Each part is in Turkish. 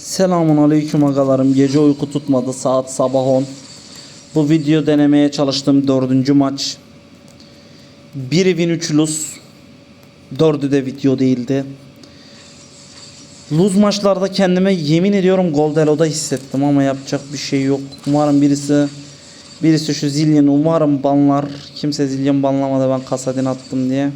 Selamun aleyküm agalarım. Gece uyku tutmadı. Saat sabah 10. Bu video denemeye çalıştığım dördüncü maç. Bir win 3 lose. Dördü de video değildi. Lose maçlarda kendime yemin ediyorum Goldelo'da hissettim ama yapacak bir şey yok. Umarım birisi birisi şu Zillion umarım banlar. Kimse Zillion banlamadı ben kasadin attım diye.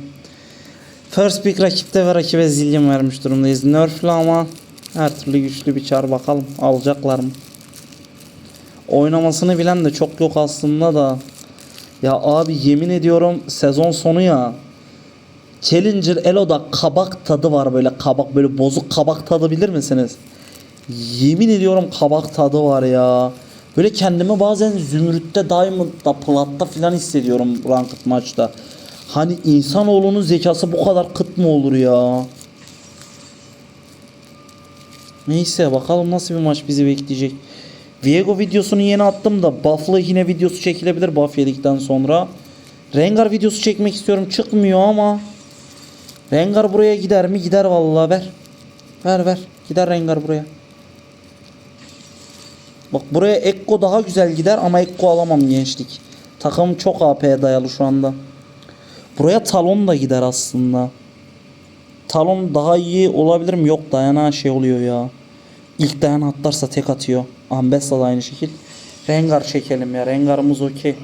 First pick rakipte ve rakibe Zillion vermiş durumdayız. Nerf'lü ama her türlü güçlü bir çar bakalım alacaklar mı? Oynamasını bilen de çok yok aslında da. Ya abi yemin ediyorum sezon sonu ya. Challenger Elo'da kabak tadı var böyle kabak böyle bozuk kabak tadı bilir misiniz? Yemin ediyorum kabak tadı var ya. Böyle kendimi bazen Zümrüt'te, Diamond'da, Plat'ta falan hissediyorum ranked maçta. Hani insanoğlunun zekası bu kadar kıt mı olur ya? Neyse bakalım nasıl bir maç bizi bekleyecek. Viego videosunu yeni attım da buff'lı yine videosu çekilebilir buff yedikten sonra. Rengar videosu çekmek istiyorum çıkmıyor ama. Rengar buraya gider mi? Gider vallahi ver. Ver ver. Gider Rengar buraya. Bak buraya Ekko daha güzel gider ama Ekko alamam gençlik. Takım çok AP'ye dayalı şu anda. Buraya Talon da gider aslında. Talon daha iyi olabilir mi? Yok dayanağı şey oluyor ya. İlk dayan atlarsa tek atıyor. Ambessa da aynı şekil. Rengar çekelim ya. Rengar'ımız okey.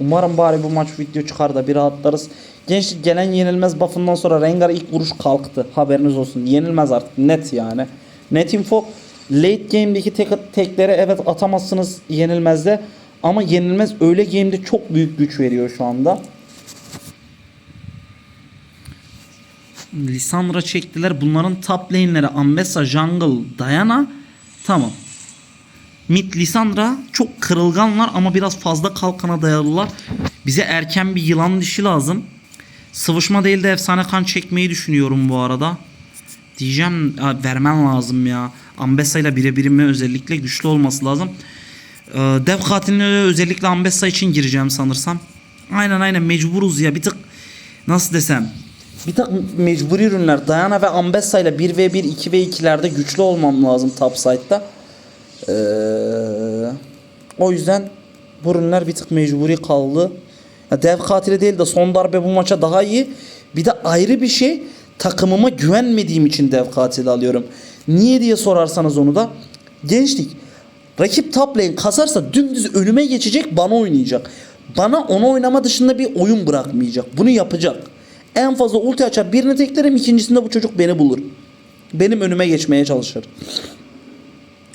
Umarım bari bu maç video çıkar da bir rahatlarız. Gençlik gelen yenilmez buff'ından sonra Rengar ilk vuruş kalktı. Haberiniz olsun. Yenilmez artık. Net yani. Net info. Late game'deki tek, tekleri evet atamazsınız yenilmezde. Ama yenilmez öyle game'de çok büyük güç veriyor şu anda. Lisandra çektiler. Bunların top lane'leri Ambessa, Jungle, Diana. Tamam. Mid Lisandra çok kırılganlar ama biraz fazla kalkana dayalılar. Bize erken bir yılan dişi lazım. Sıvışma değil de efsane kan çekmeyi düşünüyorum bu arada. Diyeceğim vermen lazım ya. Ambessa ile birebirime özellikle güçlü olması lazım. Ee, dev katiline özellikle Ambessa için gireceğim sanırsam. Aynen aynen mecburuz ya bir tık nasıl desem. Bir tık mecburi ürünler Diana ve Ambessa ile 1v1 2v2'lerde güçlü olmam lazım top side'da. Ee, o yüzden bu ürünler bir tık mecburi kaldı. Ya dev katili değil de son darbe bu maça daha iyi. Bir de ayrı bir şey takımıma güvenmediğim için dev katili alıyorum. Niye diye sorarsanız onu da gençlik rakip top lane kasarsa dümdüz önüme geçecek bana oynayacak. Bana onu oynama dışında bir oyun bırakmayacak. Bunu yapacak. En fazla ulti açar birini teklerim ikincisinde bu çocuk beni bulur. Benim önüme geçmeye çalışır.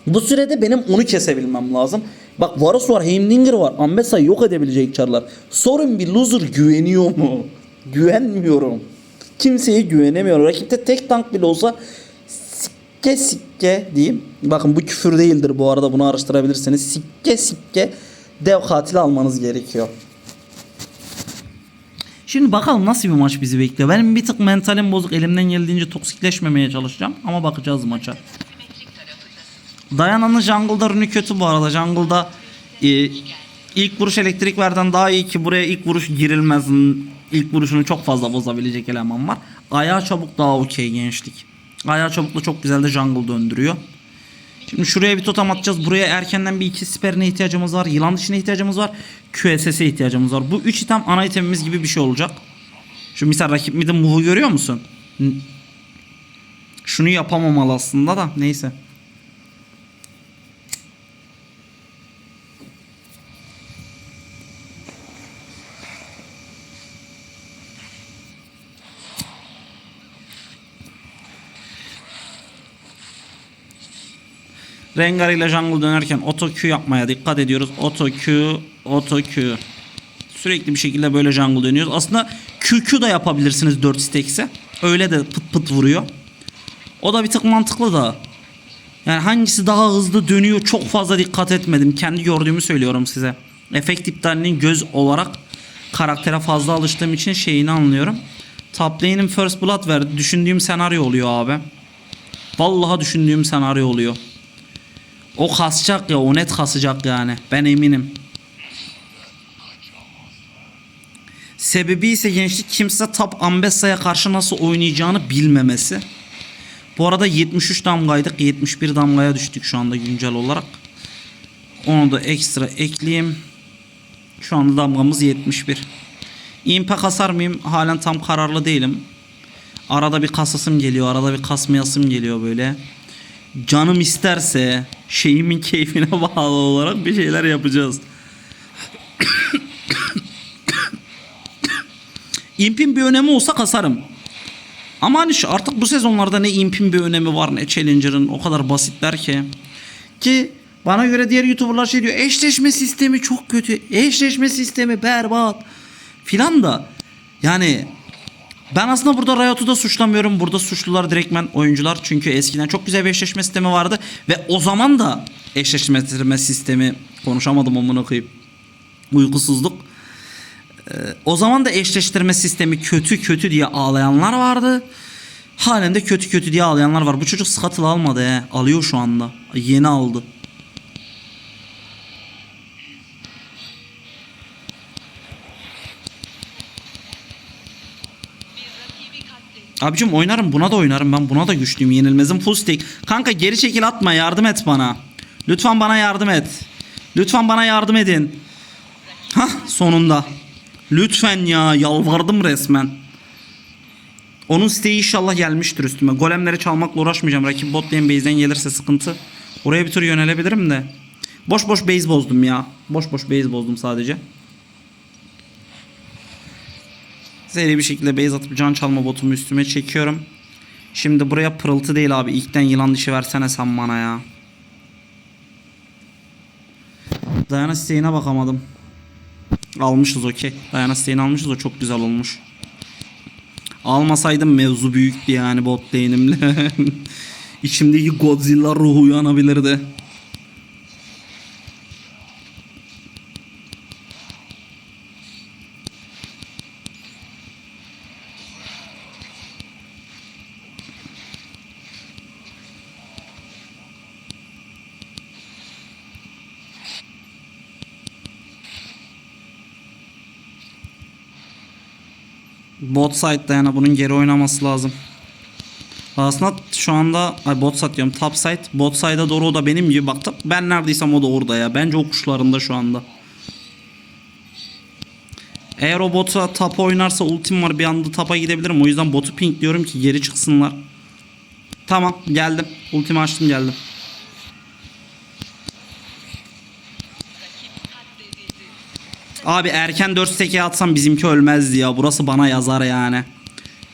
Bu sürede benim onu kesebilmem lazım. Bak Varus var, Heimdingger var. Ambessa'yı yok edebilecek çarlar. Sorun bir loser güveniyor mu? Güvenmiyorum. Kimseye güvenemiyorum. Rakipte tek tank bile olsa sikke sikke diyeyim. Bakın bu küfür değildir bu arada bunu araştırabilirsiniz. Sikke sikke dev katil almanız gerekiyor. Şimdi bakalım nasıl bir maç bizi bekliyor. Benim bir tık mentalim bozuk. Elimden geldiğince toksikleşmemeye çalışacağım. Ama bakacağız maça. Dayana'nın jungle'da rünü kötü bu arada. Jungle'da e, ilk vuruş elektrik verden daha iyi ki buraya ilk vuruş girilmez. İlk vuruşunu çok fazla bozabilecek eleman var. Ayağı çabuk daha okey gençlik. Ayağı çabukla çok güzel de jungle döndürüyor. Şimdi şuraya bir totem atacağız. Buraya erkenden bir iki siperine ihtiyacımız var. Yılan dişine ihtiyacımız var. QSS'e ihtiyacımız var. Bu üç item ana itemimiz gibi bir şey olacak. Şu misal rakip midin move'u görüyor musun? Şunu yapamamalı aslında da neyse. Rengar ile jungle dönerken auto Q yapmaya dikkat ediyoruz. Auto Q, auto Q. Sürekli bir şekilde böyle jungle dönüyoruz. Aslında QQ da yapabilirsiniz 4 stacks'e. Öyle de pıt pıt vuruyor. O da bir tık mantıklı da. Yani hangisi daha hızlı dönüyor çok fazla dikkat etmedim. Kendi gördüğümü söylüyorum size. Efekt iptalinin göz olarak karaktere fazla alıştığım için şeyini anlıyorum. Top lane'in first blood verdi. Düşündüğüm senaryo oluyor abi. Vallahi düşündüğüm senaryo oluyor. O kasacak ya o net kasacak yani. Ben eminim. Sebebi ise gençlik kimse top Ambessa'ya karşı nasıl oynayacağını bilmemesi. Bu arada 73 damgaydık. 71 damgaya düştük şu anda güncel olarak. Onu da ekstra ekleyeyim. Şu anda damgamız 71. Impact kasar mıyım? Halen tam kararlı değilim. Arada bir kasasım geliyor. Arada bir kasmayasım geliyor böyle. Canım isterse şeyimin keyfine bağlı olarak bir şeyler yapacağız. İmpin bir önemi olsa kasarım. Ama hani şu- artık bu sezonlarda ne impin bir önemi var ne Challenger'ın o kadar basitler ki. Ki bana göre diğer YouTuber'lar şey diyor eşleşme sistemi çok kötü. Eşleşme sistemi berbat. Filan da yani ben aslında burada Riot'u da suçlamıyorum. Burada suçlular direktmen oyuncular. Çünkü eskiden çok güzel bir eşleşme sistemi vardı. Ve o zaman da eşleşme sistemi konuşamadım amına koyayım. Uykusuzluk. Ee, o zaman da eşleştirme sistemi kötü kötü diye ağlayanlar vardı. Halen de kötü kötü diye ağlayanlar var. Bu çocuk Scuttle almadı he. Alıyor şu anda. Yeni aldı. Abicim oynarım buna da oynarım ben buna da güçlüyüm yenilmezim full stake. Kanka geri çekil atma yardım et bana. Lütfen bana yardım et. Lütfen bana yardım edin. Hah sonunda. Lütfen ya yalvardım resmen. Onun siteyi inşallah gelmiştir üstüme. Golemleri çalmakla uğraşmayacağım. Rakip bot lane base'den gelirse sıkıntı. Oraya bir tur yönelebilirim de. Boş boş base bozdum ya. Boş boş base bozdum sadece. Seri bir şekilde base atıp can çalma botumu üstüme çekiyorum. Şimdi buraya pırıltı değil abi. İlkten yılan dişi versene sen bana ya. Dayana siteğine bakamadım. Almışız okey. Dayana siteğini almışız o çok güzel olmuş. Almasaydım mevzu büyüktü yani bot lane'imle. İçimdeki Godzilla ruhu uyanabilirdi. Bot side'da yani bunun geri oynaması lazım. Aslında şu anda ay bot side diyorum top side bot side'a doğru o da benim gibi baktım. Ben neredeysem o da orada ya. Bence o kuşlarında şu anda. Eğer o bota top oynarsa ultim var bir anda tapa gidebilirim. O yüzden botu ping diyorum ki geri çıksınlar. Tamam geldim. Ultimi açtım geldim. Abi erken 4 steke atsam bizimki ölmezdi ya. Burası bana yazar yani.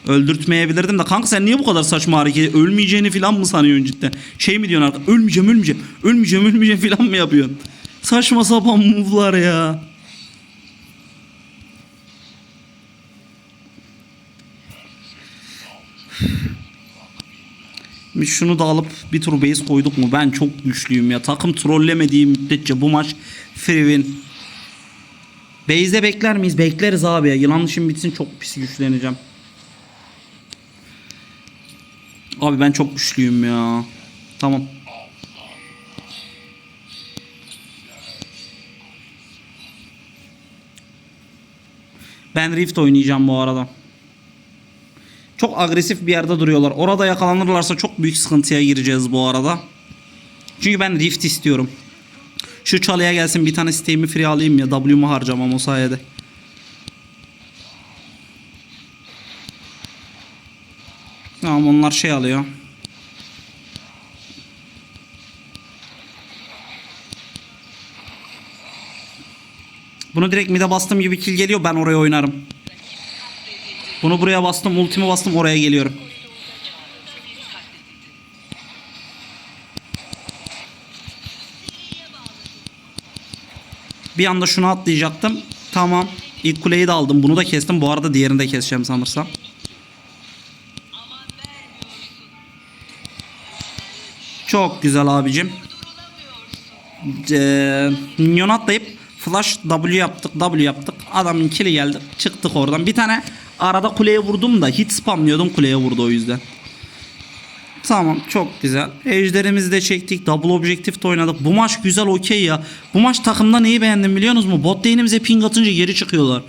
Öldürtmeyebilirdim de kanka sen niye bu kadar saçma hareket ölmeyeceğini falan mı sanıyorsun cidden? Şey mi diyorsun artık ölmeyeceğim ölmeyeceğim ölmeyeceğim ölmeyeceğim falan mı yapıyorsun? Saçma sapan move'lar ya. Bir şunu da alıp bir tur base koyduk mu ben çok güçlüyüm ya. Takım trollemediği müddetçe bu maç free win. Base'de bekler miyiz? Bekleriz abi ya. Yılan dışım bitsin çok pis güçleneceğim. Abi ben çok güçlüyüm ya. Tamam. Ben Rift oynayacağım bu arada. Çok agresif bir yerde duruyorlar. Orada yakalanırlarsa çok büyük sıkıntıya gireceğiz bu arada. Çünkü ben Rift istiyorum. Şu çalıya gelsin bir tane siteğimi free alayım ya. W'mu harcamam o sayede. Tamam onlar şey alıyor. Bunu direkt mid'e bastığım gibi kill geliyor ben oraya oynarım. Bunu buraya bastım ultimi bastım oraya geliyorum. Bir anda şunu atlayacaktım. Tamam. İlk kuleyi de aldım. Bunu da kestim. Bu arada diğerini de keseceğim sanırsam. Çok güzel abicim. Ee, minyon atlayıp flash W yaptık W yaptık. Adamın kili geldi. Çıktık oradan. Bir tane arada kuleye vurdum da hiç spamlıyordum kuleye vurdu o yüzden. Tamam çok güzel. Ejderimizi de çektik. Double objektif de oynadık. Bu maç güzel okey ya. Bu maç takımda neyi beğendim biliyor musunuz mu? Bot lane'imize ping atınca geri çıkıyorlar.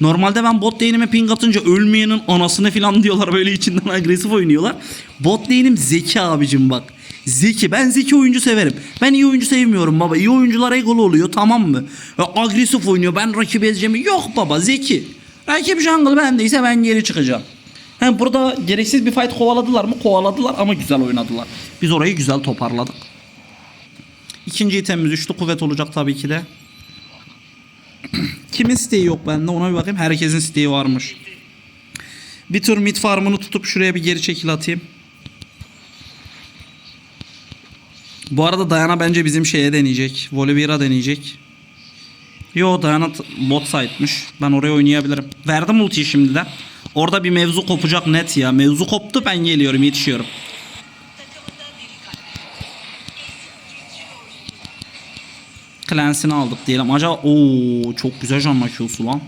Normalde ben bot lane'ime ping atınca ölmeyenin anasını falan diyorlar böyle içinden agresif oynuyorlar. Bot lane'im zeki abicim bak. Zeki. Ben zeki oyuncu severim. Ben iyi oyuncu sevmiyorum baba. İyi oyuncular egolu oluyor tamam mı? Ya agresif oynuyor. Ben rakibi ezeceğim. Yok baba zeki. Rakip jungle bendeyse ben geri çıkacağım. Hem burada gereksiz bir fight kovaladılar mı? Kovaladılar ama güzel oynadılar. Biz orayı güzel toparladık. İkinci itemimiz üçlü kuvvet olacak tabii ki de. Kimin siteyi yok bende ona bir bakayım. Herkesin siteyi varmış. Bir tur mid farmını tutup şuraya bir geri çekil atayım. Bu arada Dayana bence bizim şeye deneyecek. Volibear'a deneyecek. Yo Dayana bot side'mış. Ben oraya oynayabilirim. Verdim ultiyi şimdiden. Orada bir mevzu kopacak net ya. Mevzu koptu ben geliyorum yetişiyorum. Cleanse'ini aldık diyelim. Acaba ooo çok güzel canla Q'su lan.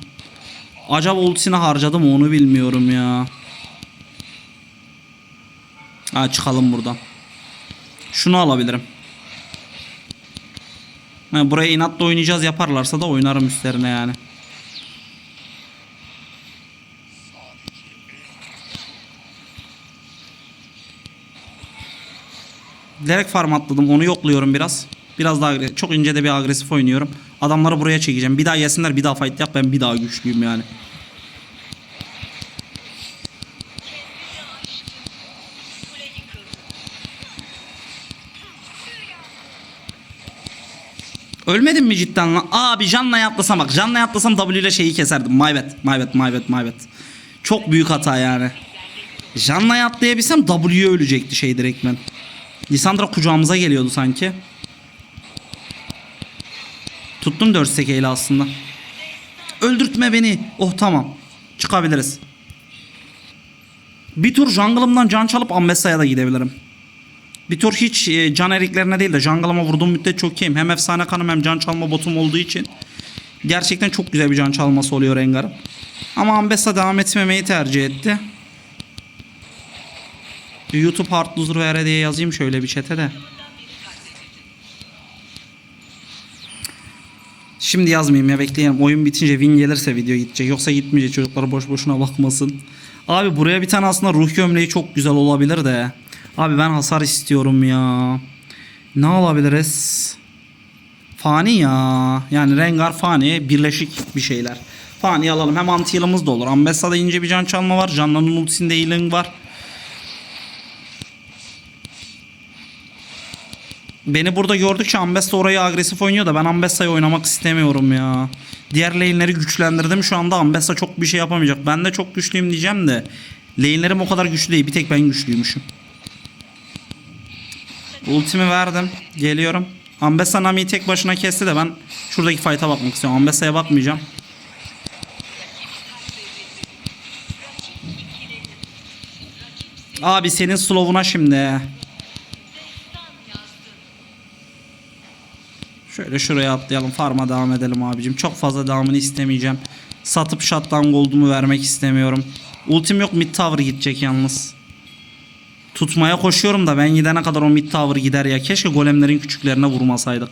Acaba ultisini harcadı mı onu bilmiyorum ya. Ha çıkalım buradan. Şunu alabilirim. Ha, buraya inatla oynayacağız yaparlarsa da oynarım üstlerine yani. Direkt farm atladım. Onu yokluyorum biraz. Biraz daha agre- çok ince de bir agresif oynuyorum. Adamları buraya çekeceğim. Bir daha yesinler, bir daha fight yap. Ben bir daha güçlüyüm yani. Ölmedin mi cidden lan? Abi Jan'la atlasam bak. Jan'la atlasam W ile şeyi keserdim. My bad, my bad, my bad, my bad. Çok büyük hata yani. Jan'la atlayabilsem W ölecekti şey direktmen. Lisandra kucağımıza geliyordu sanki. Tuttum 4 sekeyle aslında. Öldürtme beni. Oh tamam. Çıkabiliriz. Bir tur jungle'ımdan can çalıp Ambessa'ya da gidebilirim. Bir tur hiç e, can eriklerine değil de jungle'ıma vurduğum müddet çok iyiyim. Hem efsane kanım hem can çalma botum olduğu için. Gerçekten çok güzel bir can çalması oluyor Rengar'ın. Ama Ambessa devam etmemeyi tercih etti. YouTube hard loser vere diye yazayım şöyle bir chat'e de. Şimdi yazmayayım ya bekleyelim. Oyun bitince win gelirse video gidecek. Yoksa gitmeyecek çocuklar boş boşuna bakmasın. Abi buraya bir tane aslında ruh gömleği çok güzel olabilir de. Abi ben hasar istiyorum ya. Ne alabiliriz? Fani ya. Yani Rengar Fani birleşik bir şeyler. Fani alalım. Hem anti da olur. Ambessa'da ince bir can çalma var. Canlanın ultisinde healing var. Beni burada gördükçe Ambessa orayı agresif oynuyor da ben Ambessa'yı oynamak istemiyorum ya. Diğer lane'leri güçlendirdim şu anda Ambessa çok bir şey yapamayacak. Ben de çok güçlüyüm diyeceğim de lane'lerim o kadar güçlü değil. Bir tek ben güçlüymüşüm. Ultimi verdim. Geliyorum. Ambessa Nami'yi tek başına kesti de ben şuradaki fight'a bakmak istiyorum. Ambessa'ya bakmayacağım. Abi senin slow'una şimdi. Şöyle şuraya atlayalım. Farm'a devam edelim abicim. Çok fazla devamını istemeyeceğim. Satıp shutdown gold'umu vermek istemiyorum. Ultim yok mid tower gidecek yalnız. Tutmaya koşuyorum da ben gidene kadar o mid tower gider ya. Keşke golemlerin küçüklerine vurmasaydık.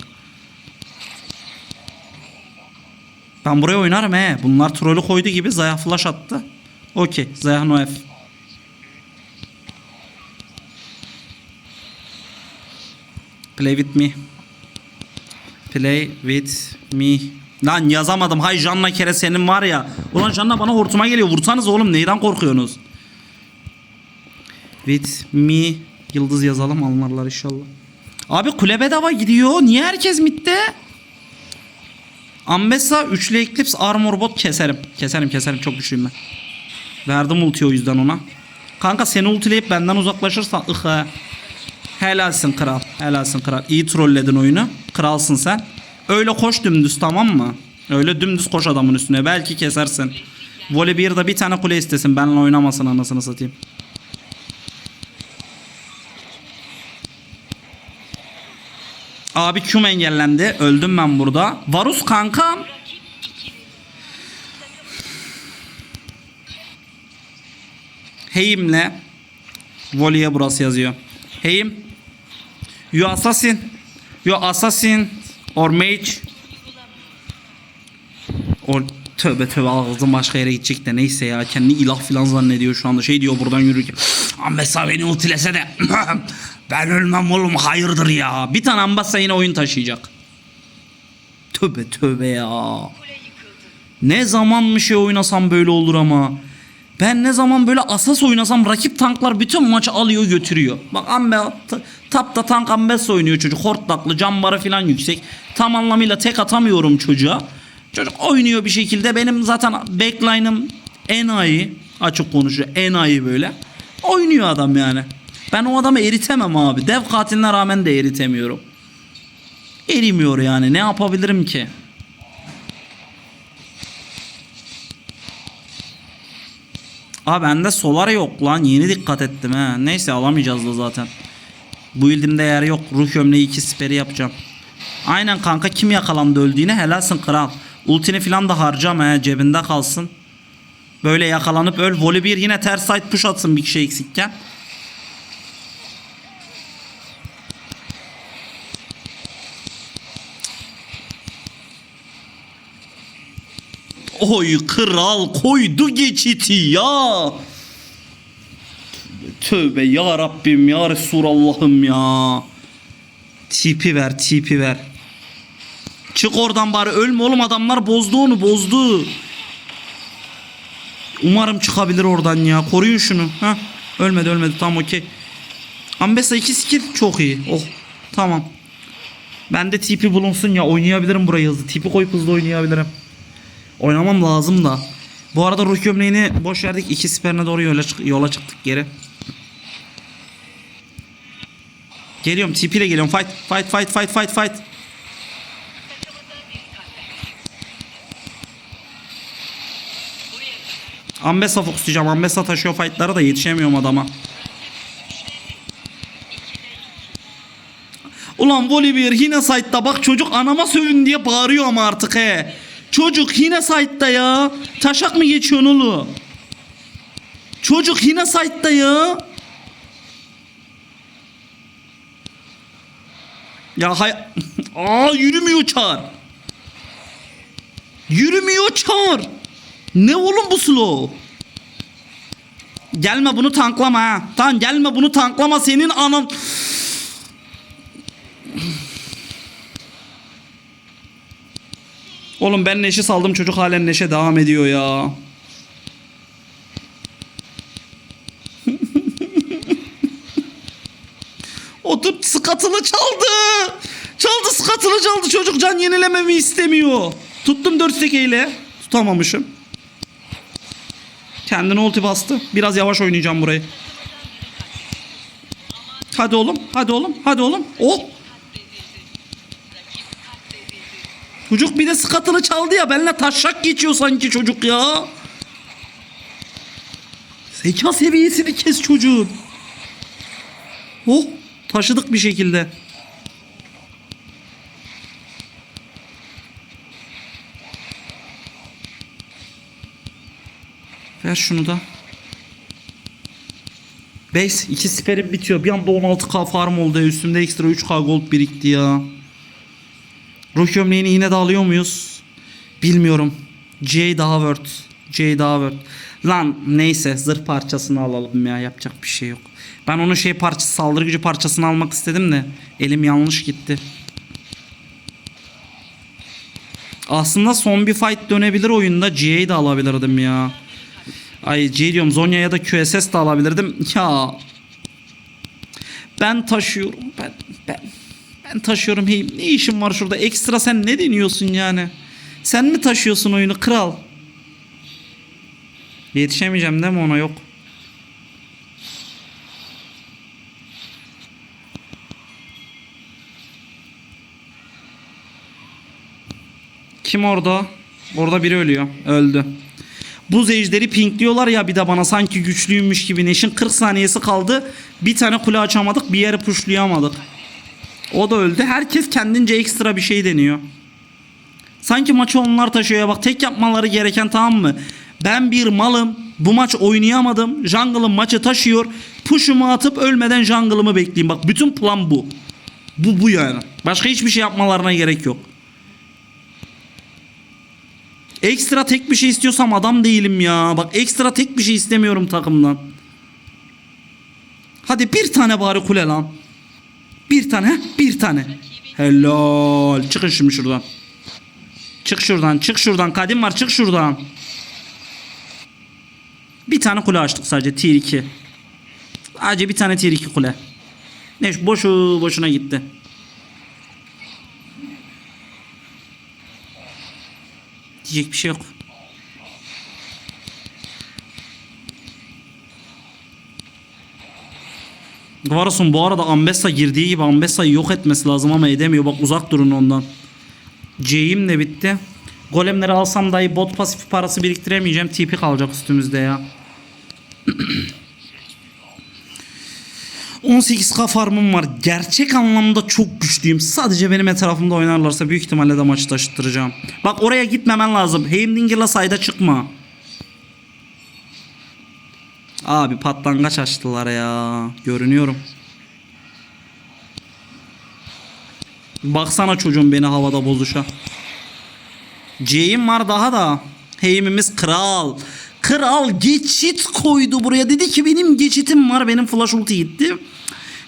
Ben buraya oynarım he. Bunlar trolü koydu gibi Zaya flash attı. Okey. Zaya no F. Play with me. Play with me. Lan yazamadım. Hay Janna kere senin var ya. Ulan Janna bana hortuma geliyor. Vursanız oğlum neyden korkuyorsunuz? With me. Yıldız yazalım anlarlar inşallah. Abi kule bedava gidiyor. Niye herkes midde? Ambessa üçlü Eclipse Armor Bot keserim. Keserim keserim çok güçlüyüm ben. Verdim ulti o yüzden ona. Kanka seni ultileyip benden uzaklaşırsan ıh. Helalsin kral. Helalsin kral. İyi trolledin oyunu. Kralsın sen. Öyle koş dümdüz tamam mı? Öyle dümdüz koş adamın üstüne. Belki kesersin. Volibear'da bir tane kule istesin. Benle oynamasın anasını satayım. Abi Q'm engellendi. Öldüm ben burada. Varus kankam. Heyim'le Voli'ye burası yazıyor. Heyim. You assassin. You assassin or mage. Or Tövbe tövbe ağzım başka yere gidecek de neyse ya kendi ilah filan zannediyor şu anda. Şey diyor buradan yürürken Ambessa beni ultilese de ben ölmem oğlum hayırdır ya. Bir tane Ambessa yine oyun taşıyacak. Tövbe tövbe ya. Ne zaman bir şey oynasam böyle olur ama ben ne zaman böyle asas oynasam rakip tanklar bütün maçı alıyor götürüyor. Bak Ambe tapta tank Ambessa oynuyor çocuk. Hortlaklı cambarı falan yüksek. Tam anlamıyla tek atamıyorum çocuğa. Çocuk oynuyor bir şekilde. Benim zaten backline'ım en iyi. Açık konuşuyor. En iyi böyle. Oynuyor adam yani. Ben o adamı eritemem abi. Dev katiline rağmen de eritemiyorum. Erimiyor yani. Ne yapabilirim ki? Aa bende solar yok lan. Yeni dikkat ettim ha. Neyse alamayacağız da zaten. Bu ildimde yer yok. Ruh gömleği iki siperi yapacağım. Aynen kanka kim yakalandı öldüğüne helalsin kral. Ultini falan da harcama he cebinde kalsın. Böyle yakalanıp öl. Voli bir yine ters side push atsın bir kişi eksikken. Oy kral koydu geçiti ya. Tövbe ya Rabbim ya Resulallah'ım ya. Tipi ver tipi ver. Çık oradan bari ölme oğlum adamlar bozdu onu bozdu. Umarım çıkabilir oradan ya. Koruyun şunu. Ha? Ölmedi ölmedi tamam okey. Ambessa 2 skill çok iyi. Oh tamam. Ben de TP bulunsun ya oynayabilirim burayı hızlı. TP koyup hızlı oynayabilirim. Oynamam lazım da. Bu arada ruh gömleğini boş verdik. İki siperine doğru yola, çık- yola çıktık geri. Geliyorum TP ile geliyorum. Fight fight fight fight fight fight. Ambessa fokuslayacağım. Ambessa taşıyor fightlara da yetişemiyorum adama. Ulan Volibear yine site'da bak çocuk anama sövün diye bağırıyor ama artık he. Çocuk yine site'da ya. Taşak mı geçiyorsun oğlum? Çocuk yine site'da ya. Ya hay... Aa yürümüyor çağır. Yürümüyor çağır. Ne oğlum bu slow? Gelme bunu tanklama ha. Tamam gelme bunu tanklama senin anan... Oğlum ben Neşe saldım çocuk halen Neşe devam ediyor ya. Otur skatılı çaldı. Çaldı skatılı çaldı çocuk can yenilememi istemiyor. Tuttum 4 sekeyle. Tutamamışım. Kendine ulti bastı. Biraz yavaş oynayacağım burayı. Hadi oğlum. Hadi oğlum. Hadi oğlum. Oh. Çocuk bir de skatılı çaldı ya. Benimle taşak geçiyor sanki çocuk ya. Zeka seviyesini kes çocuğun. Oh. Taşıdık bir şekilde. Ver şunu da. Base 2 siperim bitiyor. Bir anda 16k farm oldu. Üstümde ekstra 3k gold birikti ya. Ruh gömleğini yine de alıyor muyuz? Bilmiyorum. J worth. J worth. Lan neyse zırh parçasını alalım ya yapacak bir şey yok. Ben onun şey parçası saldırı gücü parçasını almak istedim de elim yanlış gitti. Aslında son bir fight dönebilir oyunda. J'yi de alabilirdim ya. Ay J diyorum Zonya ya da QSS de alabilirdim. Ya ben taşıyorum. Ben ben ben taşıyorum. Hey, ne işim var şurada? Ekstra sen ne deniyorsun yani? Sen mi taşıyorsun oyunu kral? Yetişemeyeceğim değil mi ona yok. Kim orada? Orada biri ölüyor. Öldü. Buz ejderi pinkliyorlar ya bir de bana sanki güçlüymüş gibi. Neş'in 40 saniyesi kaldı. Bir tane kule açamadık. Bir yere pushlayamadık. O da öldü. Herkes kendince ekstra bir şey deniyor. Sanki maçı onlar taşıyor ya bak tek yapmaları gereken tamam mı? Ben bir malım. Bu maç oynayamadım. Jungle'ın maçı taşıyor. Push'umu atıp ölmeden jungle'ımı bekleyeyim. Bak bütün plan bu. Bu bu yani. Başka hiçbir şey yapmalarına gerek yok. Ekstra tek bir şey istiyorsam adam değilim ya. Bak ekstra tek bir şey istemiyorum takımdan. Hadi bir tane bari kule lan. Bir tane, bir tane. Helal. Çıkın şimdi şuradan. Çık şuradan, çık şuradan. Kadim var, çık şuradan. Bir tane kule açtık sadece tier 2. Sadece bir tane tier 2 kule. Ne boşu boşuna gitti. Diyecek bir şey yok. Varasın bu arada Ambessa girdiği gibi Ambessa'yı yok etmesi lazım ama edemiyor. Bak uzak durun ondan. C'im de bitti. Golemleri alsam dahi bot pasif parası biriktiremeyeceğim. TP kalacak üstümüzde ya. 18k farmım var. Gerçek anlamda çok güçlüyüm. Sadece benim etrafımda oynarlarsa büyük ihtimalle de maçı taşıttıracağım. Bak oraya gitmemen lazım. Heimdinger'la sayda çıkma. Abi patlangaç açtılar ya. Görünüyorum. Baksana çocuğum beni havada bozuşa. C'im var daha da. Heimimiz kral. Kral geçit koydu buraya. Dedi ki benim geçitim var. Benim flash ulti gitti.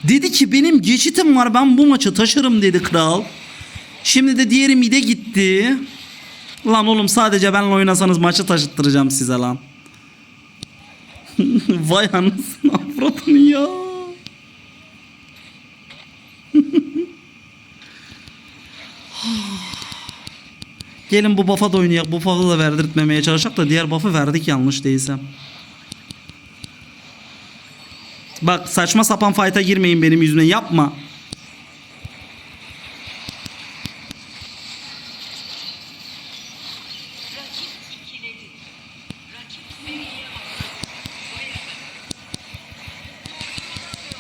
Dedi ki benim geçitim var. Ben bu maçı taşırım dedi kral. Şimdi de diğeri mide gitti. Lan oğlum sadece benle oynasanız maçı taşıttıracağım size lan. Vay anasını avradını ya. Gelin bu buff'a da oynayak. Bu buff'ı da verdirtmemeye çalışacak da diğer buff'ı verdik yanlış değilsem. Bak saçma sapan fight'a girmeyin benim yüzüme yapma.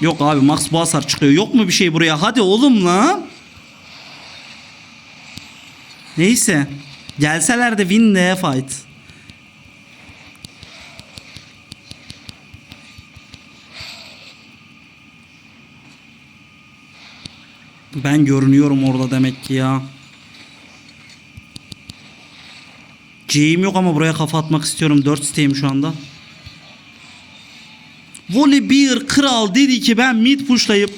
Yok abi Max bu çıkıyor. Yok mu bir şey buraya? Hadi oğlum lan. Neyse. Gelseler de win ne fight. Ben görünüyorum orada demek ki ya. C'im yok ama buraya kafa atmak istiyorum. 4 siteyim şu anda. Volley bir kral dedi ki ben mid pushlayıp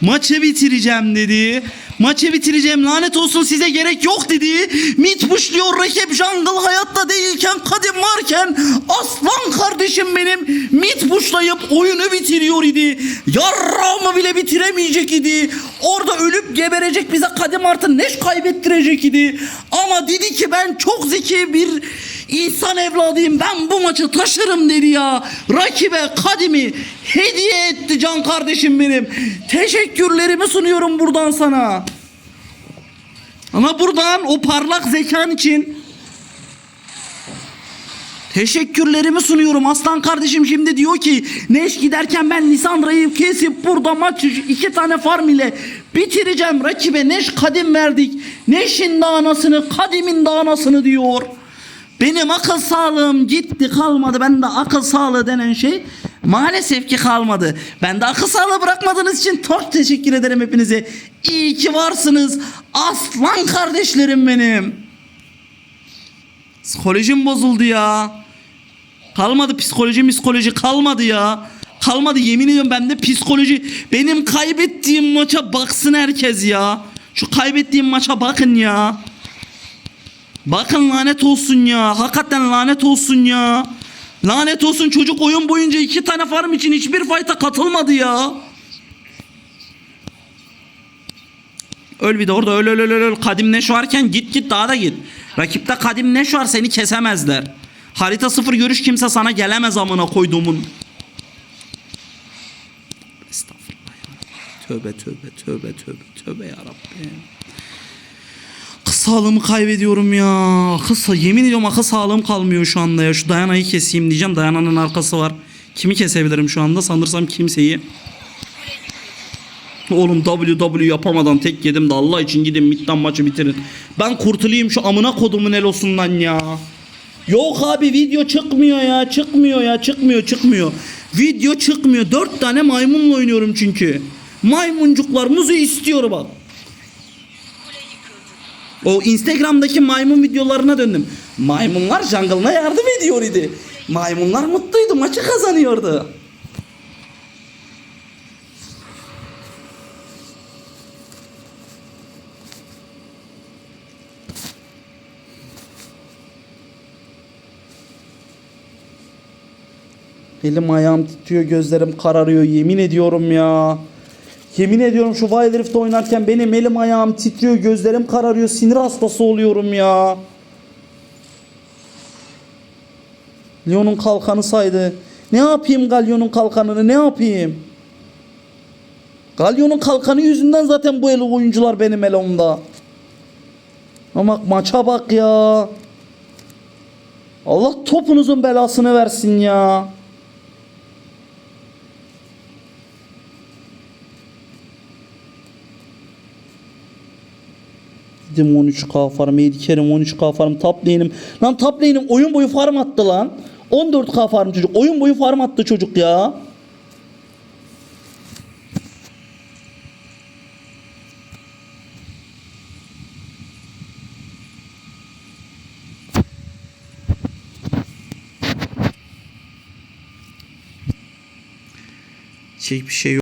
maçı bitireceğim dedi. Maçı bitireceğim lanet olsun size gerek yok dedi. Mid pushluyor rakip jungle hayatta değilken kadim varken aslan kardeşim benim mid pushlayıp oyunu bitiriyor idi. Yarrağımı bile bitiremeyecek idi. Orada ölüp geberecek bize kadim artı neş kaybettirecek idi. Ama dedi ki ben çok zeki bir insan evladıyım ben bu maçı taşırım dedi ya. Rakibe kadimi hediye etti can kardeşim benim. Teşekkürlerimi sunuyorum buradan sana. Ama buradan o parlak zekan için Teşekkürlerimi sunuyorum aslan kardeşim şimdi diyor ki Neş giderken ben Lisandra'yı kesip burada maçı iki tane farm ile bitireceğim rakibe Neş kadim verdik Neş'in de anasını kadimin de anasını diyor benim akıl sağlığım gitti kalmadı bende akıl sağlığı denen şey maalesef ki kalmadı bende akıl sağlığı bırakmadığınız için çok teşekkür ederim hepinize İyi ki varsınız aslan kardeşlerim benim Psikolojim bozuldu ya. Kalmadı psikoloji psikoloji kalmadı ya. Kalmadı yemin ediyorum bende psikoloji. Benim kaybettiğim maça baksın herkes ya. Şu kaybettiğim maça bakın ya. Bakın lanet olsun ya. Hakikaten lanet olsun ya. Lanet olsun çocuk oyun boyunca iki tane farm için hiçbir fight'a katılmadı ya. Öl bir de orada öl öl öl öl. Kadim Neş varken git git daha da git. Rakipte Kadim Neş var seni kesemezler. Harita sıfır görüş kimse sana gelemez amına koyduğumun. Estağfurullah ya. Tövbe tövbe tövbe tövbe tövbe ya Rabbi. Sağlığımı kaybediyorum ya. Akıl yemin ediyorum akıl sağlığım kalmıyor şu anda ya. Şu Dayana'yı keseyim diyeceğim. Dayana'nın arkası var. Kimi kesebilirim şu anda? Sanırsam kimseyi. Oğlum WW yapamadan tek yedim de Allah için gidin midden maçı bitirin. Ben kurtulayım şu amına kodumun elosundan ya. Yok abi video çıkmıyor ya çıkmıyor ya çıkmıyor çıkmıyor. Video çıkmıyor. Dört tane maymunla oynuyorum çünkü. Maymuncuklar muzu istiyor bak. O Instagram'daki maymun videolarına döndüm. Maymunlar jungle'ına yardım ediyor idi. Maymunlar mutluydu maçı kazanıyordu. Elim ayağım titriyor, gözlerim kararıyor. Yemin ediyorum ya. Yemin ediyorum şu Wild oynarken benim elim ayağım titriyor, gözlerim kararıyor. Sinir hastası oluyorum ya. Leon'un kalkanı saydı. Ne yapayım Galyon'un kalkanını ne yapayım? Galyon'un kalkanı yüzünden zaten bu el oyuncular benim elimde. Ama maça bak ya. Allah topunuzun belasını versin ya. Dedim 13k farm, Eddie Kerim 13k farm, top lane'im. Lan top lane'im oyun boyu farm attı lan. 14k farm çocuk. Oyun boyu farm attı çocuk ya. Çek bir şey yok.